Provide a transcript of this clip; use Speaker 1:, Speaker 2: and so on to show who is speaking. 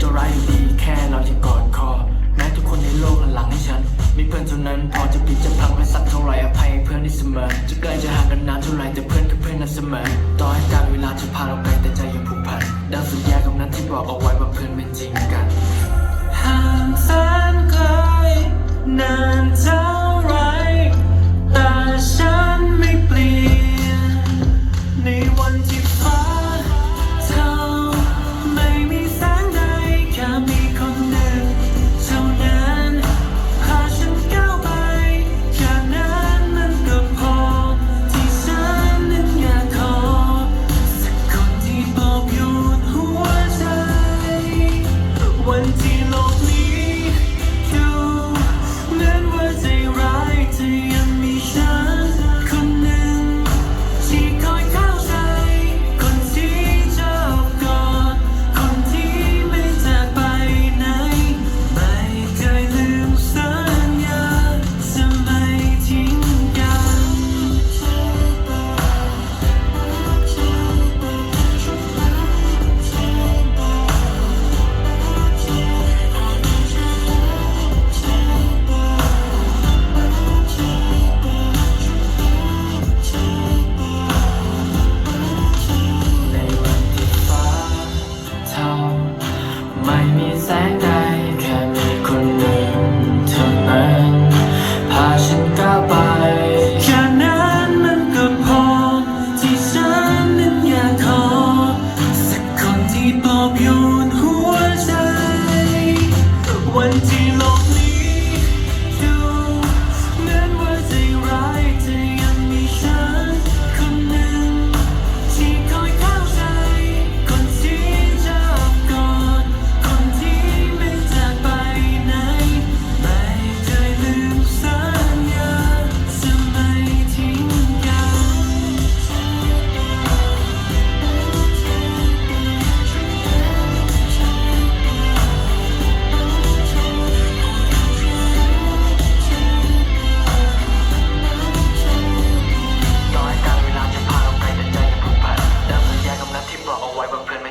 Speaker 1: จะร้ายอยู่ดีแค่เราที่กอดคอ แม้ทุกคนในโลกหันหลังให้ฉัน มีเพื่อนเท่านั้นพอจะปิดจะพังไม่สักเท่าไรอภัยเพื่อนที่เสมอ จะใกล้จะห่างกันนานเท่าไรแต่เพื่อนคือเพื่อนนั้นเสมอ ต่อให้การเวลาจะพาเราไกลแต่ใจยังผูกพันดังสัญญาคำนั้นที่บอกเอาไว้ว่าเพื่อนไม่
Speaker 2: 龙。
Speaker 1: Oh, I'm Oberhauweiber können